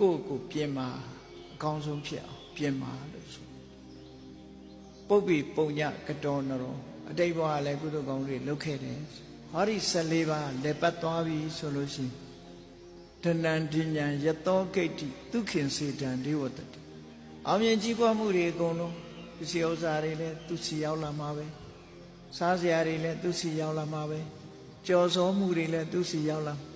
ကိုယ့်ကိုပြင်မာအကောင်းဆုံးဖြစ်အောင်ပြင်မာလို့ဆိုပုပ္ပိပုံညကတော်နရောအတိတ်ဘဝလည်းကုသိုလ်ကောင်းတွေလုပ်ခဲ့တယ်ဟောဒီ14ပါးလက်ပတ်သွားပြီဆိုလို့ရှိရင်တဏ္ဍဉ္ဉံယတောဂိတ်တိဒုခင်စေတံဒေဝတတိအောင်မြင်ကြီးပွားမှုတွေအကုန်လုံးပစ္စည်းဥစ္စာတွေလည်းသူစီရောက်လာမှာပဲစားစရာတွေလည်းသူစီရောက်လာမှာပဲကြော်စောမှုတွေလည်းသူစီရောက်လာမှာ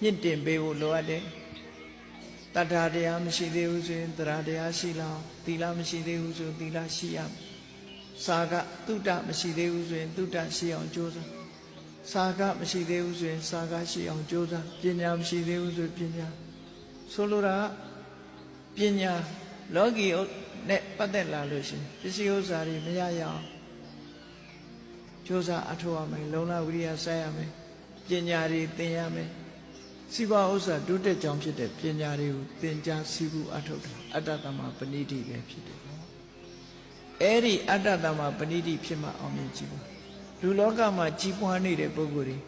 မြင့်တင်ပေးဖို့လိုအပ်တယ်တတ္ထာတရားမရှိသေးဘူးဆိုရင်တရားတရားရှိလောက်သီလမရှိသေးဘူးဆိုရင်သီလရှိရမယ်စာကတုဒ္ဒမရှိသေးဘူးဆိုရင်တုဒ္ဒရှိအောင်ကြိုးစားစာကမရှိသေးဘူးဆိုရင်စာကရှိအောင်ကြိုးစားပညာမရှိသေးဘူးဆိုပညာဆိုလိုတာကပညာလောကီနဲ့ပတ်သက်လာလို့ရှိရင်ပစ္စည်းဥစ္စာတွေမရရအောင်ကြိုးစားအထောက်အမယ်လုံလဝိရိယစိုက်ရမယ်ပညာတွေသင်ရမယ် စီပါဥစ္စာဒုတက်ကြောင့်ဖြစ်တဲ့ပညာတွေကိုသင်ကြားစီးပူအထောက်တာအတ္တသမပဏိတိပဲဖြစ်တယ်အဲ့ဒီအတ္တသမပဏိတိဖြစ်မှအောင်မြင်ကြည့်ပါလူလောကမှာကြီးပွားနေတဲ့ပုဂ္ဂိုလ်တွေ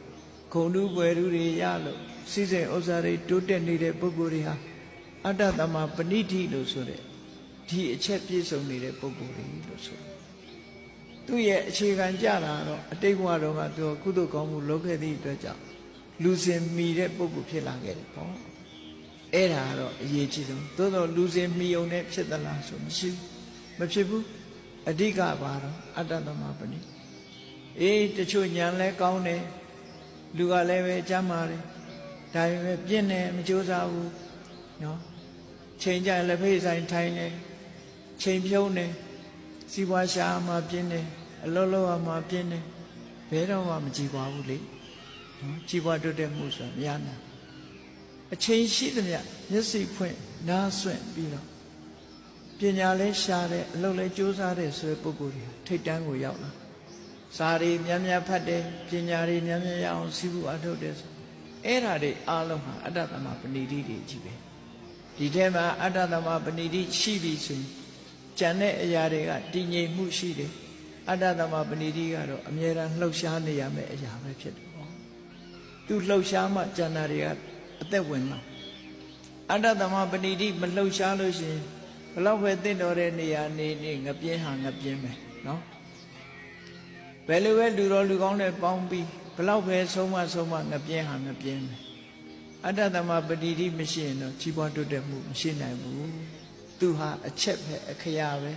ဂုံတူပွယ်တူတွေရလို့စီစဉ်ဥစ္စာတွေတိုးတက်နေတဲ့ပုဂ္ဂိုလ်တွေဟာအတ္တသမပဏိတိလို့ဆိုတဲ့ဒီအချက်ပြည့်စုံနေတဲ့ပုဂ္ဂိုလ်တွေလို့ဆိုတယ်သူ့ရဲ့အခြေခံကြတာတော့အတိတ်ဘဝတော့ကသူကုသိုလ်ကောင်းမှုလုပ်ခဲ့သည့်အတွက်ကြောင့် လူစင်မီတဲ့ပုဂ္ဂိုလ်ဖြစ်လာခဲ့တယ်ပေါ့အဲ့ဒါကတော့အရေးကြီးဆုံးသို့တော့လူစင်မီုံနဲ့ဖြစ်သလားဆိုမရှိဘူးမဖြစ်ဘူးအဓိကပါတော့အတ္တသမပဏိအေးတချို့ညာလဲကောင်းတယ်လူကလည်းပဲကြမ်းပါတယ်ဒါပေမဲ့ပြင်းတယ်မကြိုးစားဘူးနော်ချိန်ကြလက်ဖေးဆိုင်ထိုင်တယ်ချိန်ဖြုံးတယ်စီးပွားရှာမှပြင်းတယ်အလုံးလုံးမှပြင်းတယ်ဘယ်တော့မှမကြည်ပါဘူးလေ နော်ကြည်ပွားတိုးတက်မှုဆိုတာမရနိုင်အချိန်ရှိသမျှမျက်စိဖွင့်နားဆွင့်ပြီးတော့ပညာလဲရှားတဲ့အလုပ်လဲကြိုးစားတဲ့ဆိုတဲ့ပုဂ္ဂိုလ်တွေထိတ်တန်းကိုရောက်လာစာရီများများဖတ်တယ်ပညာတွေများများရအောင်စီးပူအထုတ်တယ်ဆိုအဲ့ဓာတွေအားလုံးဟာအတ္တသမပဏိတိတွေကြီးပဲဒီထဲမှာအတ္တသမပဏိတိရှိပြီဆိုရင်ကြံတဲ့အရာတွေကတည်ငြိမ်မှုရှိတယ်အတ္တသမပဏိတိကတော့အမြဲတမ်းလှုပ်ရှားနေရမယ့်အရာပဲဖြစ်တယ်ပေါ့ သူလှုပ်ရှားမှကြံတာတွေကအသက်ဝင်လာအတ္တသမပဏိတိမလှုပ်ရှားလို့ရှိရင်ဘလောက်ပဲတင့်တော်တဲ့နေရာနေနေငပြင်းဟာငပြင်းပဲနော်ဘယ်လိုပဲလူတော်လူကောင်းနဲ့ပေါင်းပြီးဘလောက်ပဲဆုံးမဆုံးမငပြင်းဟာငပြင်းပဲအတ္တသမပဏိတိမရှိရင်တော့ကြီးပွားတိုးတက်မှုမရှိနိုင်ဘူးသူဟာအချက်ပဲအခရာပဲ